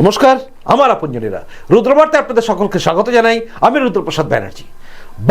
নমস্কার, আমার আপনজনেরা। রুদ্রবার্তায় আপনাদের সকলকে স্বাগত জানাই। আমি রুদ্রপ্রসাদ ব্যানার্জি।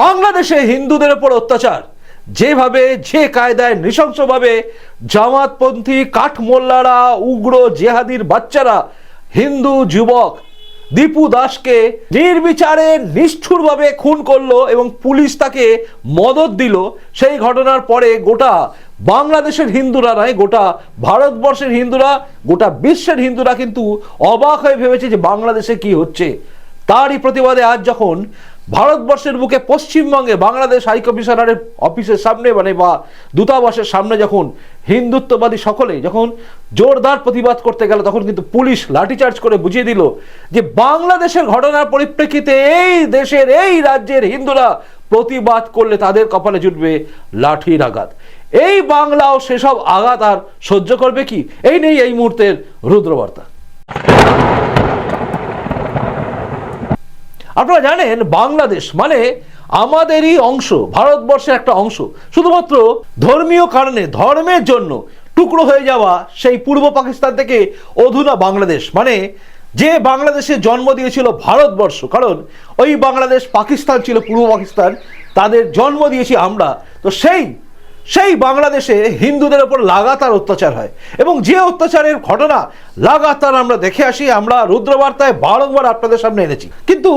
বাংলাদেশে হিন্দুদের ওপর অত্যাচার, যেভাবে, যে কায়দায় নৃশংসভাবে জামাতপন্থী, কাঠমোল্লারা, উগ্র জেহাদির বাচ্চারা, হিন্দু যুবক দীপু দাসকে নির্বিচারে নিষ্ঠুরভাবে খুন করল এবং পুলিশ তাকে মদত দিল। সেই ঘটনার পরে গোটা বাংলাদেশের হিন্দুরা নয়, গোটা ভারতবর্ষের হিন্দুরা, গোটা বিশ্বের হিন্দুরা কিন্তু অবাক হয়ে ভেবেছে যে বাংলাদেশে কি হচ্ছে। তারই প্রতিবাদে আজ যখন ভারতবর্ষের বুকে পশ্চিমবঙ্গে বাংলাদেশ হাই কমিশনারের অফিসের সামনে মানে বা দূতাবাসের সামনে যখন হিন্দুত্ববাদী সকলে যখন জোরদার প্রতিবাদ করতে গেল, তখন কিন্তু পুলিশ লাঠিচার্জ করে বুঝিয়ে দিল যে বাংলাদেশের ঘটনার পরিপ্রেক্ষিতে এই দেশের, এই রাজ্যের হিন্দুরা প্রতিবাদ করলে তাদের কপালে জুটবে লাঠির আঘাত এই বাংলাও সেসব আঘাত আর সহ্য করবে কি? এই নেই এই মুহূর্তের রুদ্রবার্তা। আপনারা জানেন বাংলাদেশ মানে আমাদেরই অংশ, ভারতবর্ষের একটা অংশ। শুধুমাত্র ধর্মীয় কারণে, ধর্মের জন্য টুকরো হয়ে যাওয়া সেই পূর্ব পাকিস্তান থেকে অধুনা বাংলাদেশ। মানে যে বাংলাদেশে জন্ম দিয়েছিল ভারতবর্ষ, কারণ ওই বাংলাদেশ পাকিস্তান ছিল, পূর্ব পাকিস্তান, তাদের জন্ম দিয়েছি আমরা। তো সেই সেই বাংলাদেশে হিন্দুদের ওপর লাগাতার অত্যাচার হয়। এবং যে অত্যাচারের ঘটনা লাগাতার আমরা দেখে আসি, আমরা রুদ্রবার্তায় বারংবার আপনাদের সামনে এনেছি। কিন্তু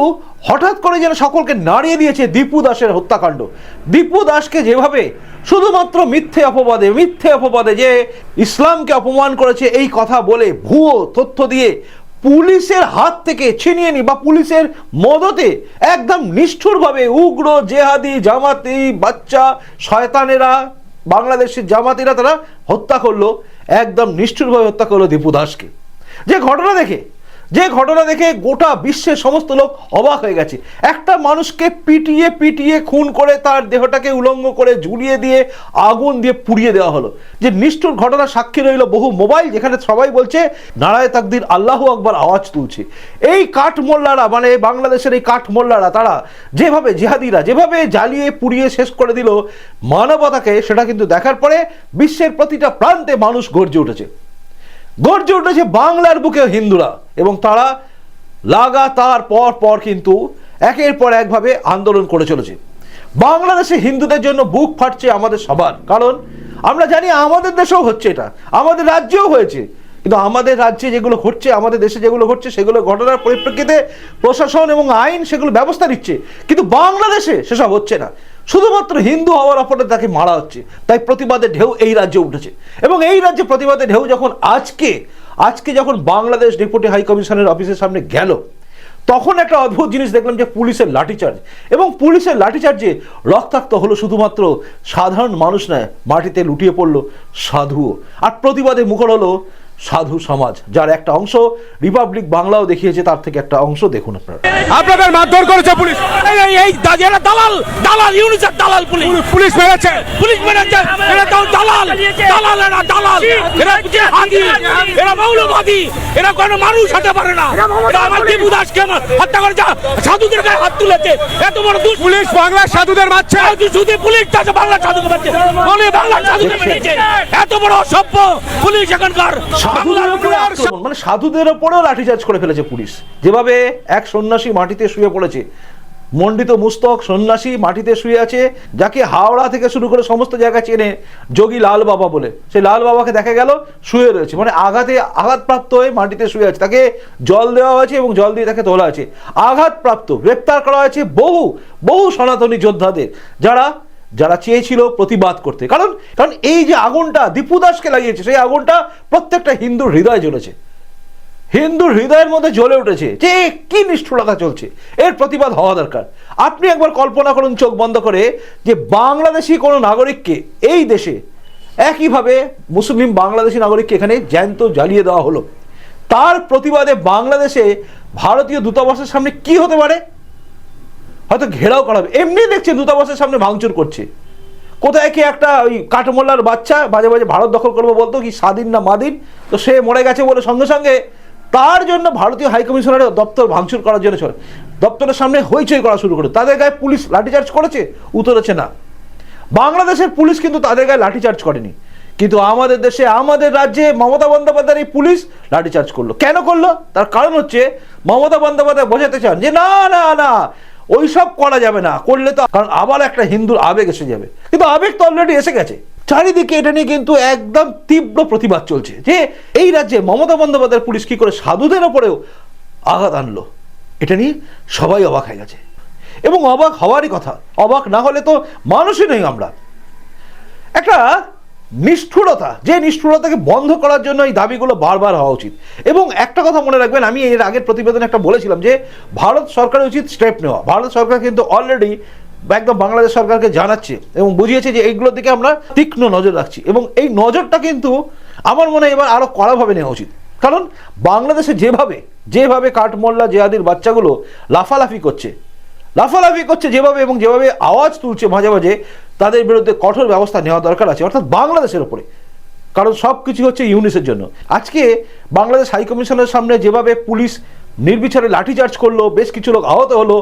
হঠাৎ করে যেন সকলকে নাড়িয়ে দিয়েছে দীপু দাসের হত্যাকাণ্ড। দীপু দাসকে যেভাবে শুধুমাত্র মিথ্যে অপবাদে মিথ্যে অপবাদে যে ইসলামকে অপমান করেছে, এই কথা বলে ভুয়ো তথ্য দিয়ে পুলিশের হাত থেকে ছিনিয়ে নি বা পুলিশের মদতে একদম নিষ্ঠুরভাবে উগ্র জেহাদি, জামাতি, বাচ্চা, শয়তানেরা বাংলাদেশের জামাতিরা তারা হত্যা করল একদম নিষ্ঠুরভাবে হত্যা করল দীপু দাসকে। যে ঘটনা দেখে যে ঘটনা দেখে গোটা বিশ্বের সমস্ত লোক অবাক হয়ে গেছে। একটা মানুষকে পিটিয়ে পিটিয়ে খুন করে তার দেহটাকে উলঙ্গ করে ঝুলিয়ে দিয়ে আগুন দিয়ে পুড়িয়ে দেওয়া হলো। যে নিষ্ঠুর ঘটনা সাক্ষী রইল বহু মোবাইল, যেখানে সবাই বলছে, নারায় তাকদির, আল্লাহ আকবার, আওয়াজ তুলছে। এই কাঠমোল্লারা মানে বাংলাদেশের এই কাঠমোল্লারা, তারা যেভাবে জেহাদিরা, যেভাবে জ্বালিয়ে পুড়িয়ে শেষ করে দিল মানবতাকে, সেটা কিন্তু দেখার পরে বিশ্বের প্রতিটা প্রান্তে মানুষ গর্জে উঠেছে। গর্জে উঠেছে বাংলার বুকে হিন্দুরা এবং তারা লাগাতার পর পর কিন্তু একের পর একভাবে আন্দোলন করে চলেছে। বাংলাদেশে হিন্দুদের জন্য বুক ফাটছে আমাদের সবার। কারণ আমরা জানি আমাদের দেশেও হচ্ছে এটা। আমাদের রাজ্যেও হয়েছে। কিন্তু আমাদের রাজ্যে যেগুলো ঘটছে, আমাদের দেশে যেগুলো ঘটছে, সেগুলো ঘটনার পরিপ্রেক্ষিতে প্রশাসন এবং আইন সেগুলো ব্যবস্থা নিচ্ছে। কিন্তু বাংলাদেশে সেসব হচ্ছে না। শুধুমাত্র হিন্দু হওয়ার অপরাধে তাকে মারা হচ্ছে। তাই প্রতিবাদের ঢেউ এই রাজ্যে উঠেছে। এবং এই রাজ্যে প্রতিবাদের ঢেউ যখন আজকে আজকে যখন বাংলাদেশ ডেপুটি হাই কমিশনের অফিসের সামনে গেল, তখন একটা অদ্ভুত জিনিস দেখলাম যে পুলিশের লাঠিচার্জ। এবং পুলিশের লাঠিচার্জে রক্তাক্ত হলো শুধুমাত্র সাধারণ মানুষ নয়, মাটিতে লুটিয়ে পড়ল সাধুও। আর প্রতিবাদে মুখর হলো সাধু সমাজ যার একটা অংশ রিপাবলিক বাংলাও দেখিয়েছে তার থেকে একটা অংশ দেখুন আপনারা। আপনাদের মারধর করেছে পুলিশ। এই এই এই দালাল। দালাল ইউনিসেফ দালাল পুলিশ। পুলিশ মেরেছে। পুলিশ ম্যানেজার এরা তো দালাল। দালাল এরা দালাল। এরা এরা মৌলবাদী। এরা কোনো মানুষ হতে পারে না। এরা আমার দীপু দাসকে হত্যা করেছে। সাধুদের গায়ে হাত তুলেছে। এত বড় দুষ পুলিশ বাংলার সাধুদের মারছে। শুধু পুলিশ আছে বাংলা সাধুকে মারছে। বলে বাংলা সাধুকে মেরেছে। এত বড় অসভ্য পুলিশ এখানকার। মানে সাধুদের ওপরেও লাঠিচার্জ করে ফেলেছে পুলিশ। যেভাবে এক সন্ন্যাসী মাটিতে শুয়ে পড়েছে। মণ্ডিত মুস্তক সন্ন্যাসী মাটিতে শুয়ে আছে যাকে হাওড়া থেকে শুরু করে সমস্ত জায়গা চেনে যোগী লাল বাবা বলে। সেই লাল বাবাকে দেখা গেল শুয়ে রয়েছে। মানে আঘাতে আঘাতপ্রাপ্ত হয়ে মাটিতে শুয়ে আছে। তাকে জল দেওয়া হয়েছে এবং জল দিয়ে তাকে তোলা আছে আঘাতপ্রাপ্ত গ্রেপ্তার করা হয়েছে বহু বহু সনাতনী যোদ্ধাদের যারা যারা চেয়েছিল প্রতিবাদ করতে। কারণ কারণ এই যে আগুনটা দীপু দাসকে লাগিয়েছে, সেই আগুনটা প্রত্যেকটা হিন্দুর হৃদয় জ্বলেছে। হিন্দুর হৃদয়ের মধ্যে জ্বলে উঠেছে যে কি নিষ্ঠুরতা চলছে। এর প্রতিবাদ হওয়া দরকার। আপনি একবার কল্পনা করুন, চোখ বন্ধ করে, যে বাংলাদেশি কোনো নাগরিককে এই দেশে একইভাবে মুসলিম বাংলাদেশি নাগরিককে এখানে জ্যান্ত জ্বালিয়ে দেওয়া হলো। তার প্রতিবাদে বাংলাদেশে ভারতীয় দূতাবাসের সামনে কি হতে পারে? হয়তো ঘেরাও করা হবে। এমনি দেখছে দূতাবাসের সামনে ভাঙচুর করছে। কোথায় কি একটা ওই কাঠমোল্লার বাচ্চা বাজে বাজে ভারত দখল করব বলতো কি স্বাধীন না মাদিন? তো সে মরে গেছে বলে সঙ্গে সঙ্গে তার জন্য ভারতীয় হাই কমিশনারের দপ্তর ভাঙচুর করার জন্য চলে। দপ্তরের সামনে হইচই করা শুরু করে। তাদের গায়ে পুলিশ লাঠিচার্জ করেছে, উতরেছে না। বাংলাদেশের পুলিশ কিন্তু তাদের গায়ে লাঠিচার্জ করেনি। কিন্তু আমাদের দেশে, আমাদের রাজ্যে মমতা বন্দ্যোপাধ্যায়ের এই পুলিশ লাঠিচার্জ করল। কেন করল? তার কারণ হচ্ছে মমতা বন্দ্যোপাধ্যায় বোঝাতে চান যে, না না না ওইসব করা যাবে না, করলে তো কারণ আবার একটা হিন্দুর আবেগ এসে যাবে। কিন্তু আবেগ তো অলরেডি এসে গেছে। চারিদিকে এটা নিয়ে কিন্তু একদম তীব্র প্রতিবাদ চলছে যে এই রাজ্যে মমতা বন্দ্যোপাধ্যায়ের পুলিশ কি করে সাধুদের ওপরেও আঘাত আনলো? এটা নিয়ে সবাই অবাক হয়ে গেছে। এবং অবাক হওয়ারই কথা, অবাক না হলে তো মানুষই নেই আমরা। একটা নিষ্ঠুরতা, যে নিষ্ঠুরতাকে বন্ধ করার জন্য এই দাবিগুলো বারবার হওয়া উচিত। এবং একটা কথা মনে রাখবেন, আমি এর আগের প্রতিবেদনে একটা বলেছিলাম যে, ভারত সরকারের উচিত স্টেপ নেওয়া। ভারত সরকার কিন্তু অলরেডি একদম বাংলাদেশ সরকারকে জানাচ্ছে এবং বুঝিয়েছে যে, এইগুলোর দিকে আমরা তীক্ষ্ণ নজর রাখছি। এবং এই নজরটা কিন্তু আমার মনে হয় এবার আরও কড়াভাবে নেওয়া উচিত। কারণ বাংলাদেশে যেভাবে যেভাবে কাঠমোল্লা জেহাদির বাচ্চাগুলো লাফালাফি করছে লাফালাফি করছে যেভাবে এবং যেভাবে আওয়াজ তুলছে মাঝে মাঝে, তাদের বিরুদ্ধে কঠোর ব্যবস্থা নেওয়া দরকার আছে, অর্থাৎ বাংলাদেশের ওপরে কারণ সব কিছু হচ্ছে ইউনিসের জন্য। আজকে বাংলাদেশ হাইকমিশনের সামনে যেভাবে পুলিশ নির্বিচারে লাঠিচার্জ করল, বেশ কিছু লোক আহত হলো,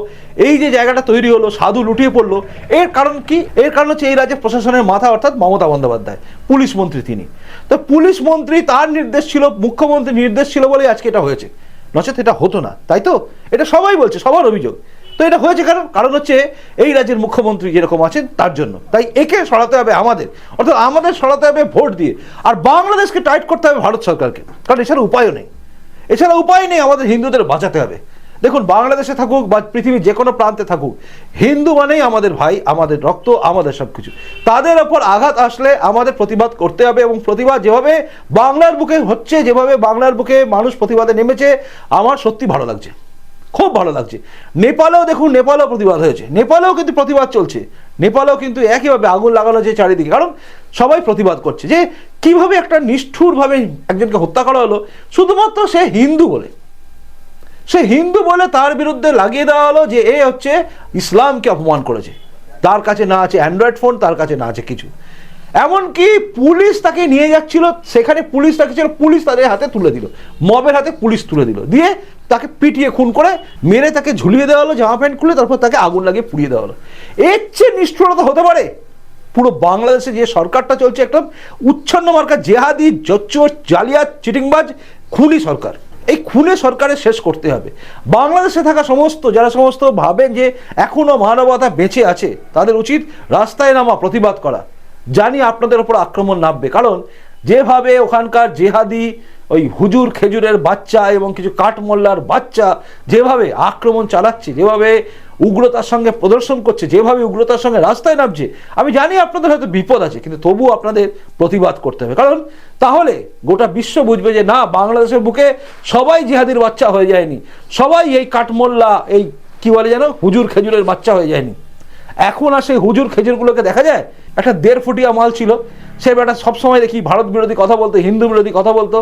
এই যে জায়গাটা তৈরি হলো, সাধু লুটিয়ে পড়ল, এর কারণ কি? এর কারণ হচ্ছে এই রাজ্যের প্রশাসনের মাথা, অর্থাৎ মমতা বন্দ্যোপাধ্যায়, পুলিশ মন্ত্রী তিনি। তো পুলিশ মন্ত্রী তার নির্দেশ ছিল মুখ্যমন্ত্রী নির্দেশ ছিল বলেই আজকে এটা হয়েছে। নচেত এটা হতো না, তাই তো? এটা সবাই বলছে, সবার অভিযোগ। তো এটা হয়েছে কারণ কারণ হচ্ছে এই রাজ্যের মুখ্যমন্ত্রী যেরকম আছেন, তার জন্য। তাই একে সরাতে হবে আমাদের। অর্থাৎ আমাদের সরাতে হবে ভোট দিয়ে। আর বাংলাদেশকে টাইট করতে হবে ভারত সরকারকে। কারণ এছাড়া উপায়ও নেই। এছাড়া উপায় নেই আমাদের হিন্দুদের বাঁচাতে হবে। দেখুন, বাংলাদেশে থাকুক বা পৃথিবীর যে কোনো প্রান্তে থাকুক, হিন্দু মানেই আমাদের ভাই, আমাদের রক্ত, আমাদের সব কিছু তাদের ওপর আঘাত আসলে আমাদের প্রতিবাদ করতে হবে এবং প্রতিবাদ যেভাবে বাংলার বুকে হচ্ছে, যেভাবে বাংলার বুকে মানুষ প্রতিবাদে নেমেছে, আমার সত্যি ভালো লাগছে। খুব ভালো লাগছে। নেপালেও দেখুন, নেপালেও প্রতিবাদ হয়েছে। নেপালেও কিন্তু প্রতিবাদ চলছে। নেপালেও কিন্তু একইভাবে আগুন লাগানো যে চারিদিকে। কারণ সবাই প্রতিবাদ করছে যে কীভাবে একটা নিষ্ঠুরভাবে একজনকে হত্যা করা হলো, শুধুমাত্র সে হিন্দু বলে। সে হিন্দু বলে তার বিরুদ্ধে লাগিয়ে দেওয়া হলো যে এ হচ্ছে ইসলামকে অপমান করেছে। তার কাছে না আছে অ্যান্ড্রয়েড ফোন, তার কাছে না আছে কিছু। এমনকি পুলিশ তাকে নিয়ে যাচ্ছিল, সেখানে পুলিশ তাকে ছিল পুলিশ তাদের হাতে তুলে দিল। মবের হাতে পুলিশ তুলে দিল। দিয়ে তাকে পিটিয়ে, খুন করে মেরে তাকে ঝুলিয়ে দেওয়া হলো, জামা প্যান্ট খুলে, তারপর তাকে আগুন লাগিয়ে পুড়িয়ে দেওয়া হলো। এর চেয়ে নিষ্ঠুরতা হতে পারে? পুরো বাংলাদেশে যে সরকারটা চলছে একটা উচ্ছন্ন মার্কা, জেহাদি, জচ্চোর, জালিয়াত, চিটিংবাজ, খুনি সরকার। এই খুনে সরকারের শেষ করতে হবে। বাংলাদেশে থাকা সমস্ত, যারা সমস্ত ভাবেন যে এখনও মানবতা বেঁচে আছে, তাদের উচিত রাস্তায় নামা, প্রতিবাদ করা। জানি আপনাদের ওপর আক্রমণ নামবে। কারণ যেভাবে ওখানকার জেহাদি, ওই হুজুর খেজুরের বাচ্চা এবং কিছু কাঠমোল্লার বাচ্চা যেভাবে আক্রমণ চালাচ্ছে, যেভাবে উগ্রতার সঙ্গে প্রদর্শন করছে, যেভাবে উগ্রতার সঙ্গে রাস্তায় নামছে, আমি জানি আপনাদের হয়তো বিপদ আছে, কিন্তু তবুও আপনাদের প্রতিবাদ করতে হবে। কারণ তাহলে গোটা বিশ্ব বুঝবে যে না, বাংলাদেশের বুকে সবাই জিহাদির বাচ্চা হয়ে যায়নি, সবাই এই কাঠমোল্লা, এই কি বলে যেন, হুজুর খেজুরের বাচ্চা হয়ে যায়নি। এখন আর সেই হুজুর খেজুরগুলোকে দেখা যায় একটা দেড় ফুটিয়া মাল ছিল। সে বেটা সবসময় দেখি ভারত বিরোধী কথা বলতো, হিন্দু বিরোধী কথা বলতো।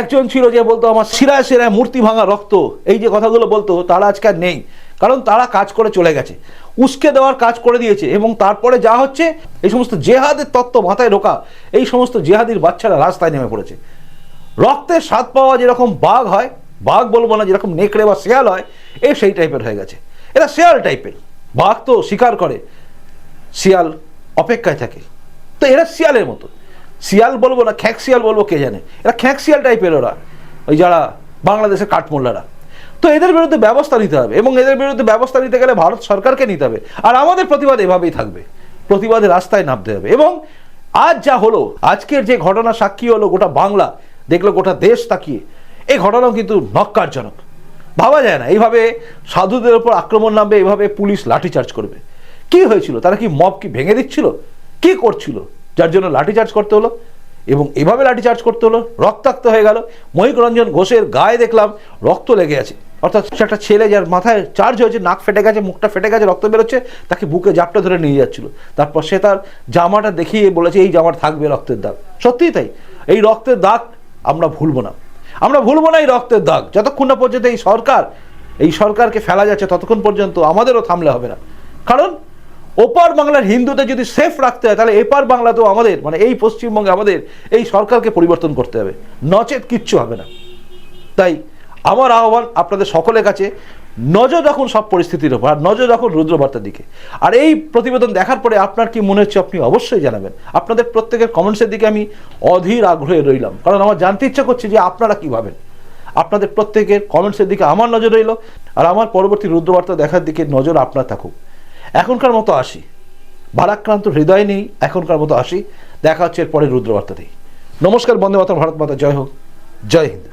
একজন ছিল যে বলতো, আমার শিরায় শিরায় মূর্তি ভাঙা রক্ত। এই যে কথাগুলো বলতো, তারা আজকে আর নেই। কারণ তারা কাজ করে চলে গেছে। উস্কে দেওয়ার কাজ করে দিয়েছে এবং তারপরে যা হচ্ছে, এই সমস্ত জেহাদের তত্ত্ব মাথায় ঢোকা, এই সমস্ত জেহাদির বাচ্চারা রাস্তায় নেমে পড়েছে। রক্তের স্বাদ পাওয়া যেরকম বাঘ হয়, বাঘ বলব না যেরকম নেকড়ে বা শেয়াল হয়, এ সেই টাইপের হয়ে গেছে। এরা শেয়াল টাইপের বাঘ তো শিকার করে। শিয়াল অপেক্ষায় থাকে। তো এরা শিয়ালের মতো। শিয়াল বলব না, খ্যাঁক শিয়াল বলব, কে জানে? এরা খ্যাঁক শিয়াল টাইপের ওরা, ওই যারা বাংলাদেশের কাঠমোল্লারা। তো এদের বিরুদ্ধে ব্যবস্থা নিতে হবে এবং এদের বিরুদ্ধে ব্যবস্থা নিতে গেলে ভারত সরকারকে নিতে হবে। আর আমাদের প্রতিবাদ এভাবেই থাকবে। প্রতিবাদে রাস্তায় নামতে হবে এবং আজ যা হলো, আজকের যে ঘটনা সাক্ষী হলো গোটা বাংলা, দেখল গোটা দেশ তাকিয়ে। এই ঘটনাও কিন্তু নক্কারজনক ভাবা যায় না, এইভাবে সাধুদের ওপর আক্রমণ নামবে, এইভাবে পুলিশ লাঠিচার্জ করবে। কি হয়েছিল? তারা কি মব কি ভেঙে দিচ্ছিল? কি করছিল? যার জন্য লাঠিচার্জ করতে হলো? এবং এভাবে লাঠিচার্জ করতে হলো? রক্তাক্ত হয়ে গেল। মহিক রঞ্জন ঘোষের গায়ে দেখলাম রক্ত লেগে আছে। অর্থাৎ সে একটা ছেলে যার মাথায় চার্জ হয়েছে, নাক ফেটে গেছে, মুখটা ফেটে গেছে, রক্ত বেরোচ্ছে, তাকে বুকে জাপটা ধরে নিয়ে যাচ্ছিল। তারপর সে তার জামাটা দেখিয়ে বলেছে, এই জামার থাকবে রক্তের দাগ। সত্যিই তাই। এই রক্তের দাগ আমরা ভুলবো না। আমরা ভুলবো না এই রক্তের দাগ। যতক্ষণ না পর্যন্ত এই সরকার, এই সরকারকে ফেলা যাচ্ছে, ততক্ষণ পর্যন্ত আমাদেরও থামলে হবে না। কারণ ওপার বাংলার হিন্দুদের যদি সেফ রাখতে হয়, তাহলে এপার বাংলাতেও আমাদের মানে এই পশ্চিমবঙ্গে আমাদের, এই সরকারকে পরিবর্তন করতে হবে। নচেত কিচ্ছু হবে না। তাই আমার আহ্বান আপনাদের সকলের কাছে, নজর রাখুন সব পরিস্থিতির উপর আর নজর রাখুন রুদ্রবার্তার দিকে। আর এই প্রতিবেদন দেখার পরে আপনার কি মনে হচ্ছে আপনি অবশ্যই জানাবেন। আপনাদের প্রত্যেকের কমেন্টসের দিকে আমি অধীর আগ্রহে রইলাম। কারণ আমার জানতে ইচ্ছা করছে যে আপনারা কি ভাবেন। আপনাদের প্রত্যেকের কমেন্টসের দিকে আমার নজর রইল, আর আমার পরবর্তী রুদ্রবার্তা দেখার দিকে নজর আপনার থাকুক। এখনকার মতো আসি। ভারাক্রান্ত হৃদয় নেই, এখনকার মতো আসি। দেখা হচ্ছে এরপরে রুদ্রবার্তাতেই। নমস্কার বন্দে মাতা ভারত মাতা, জয় হোক। জয় হিন্দ।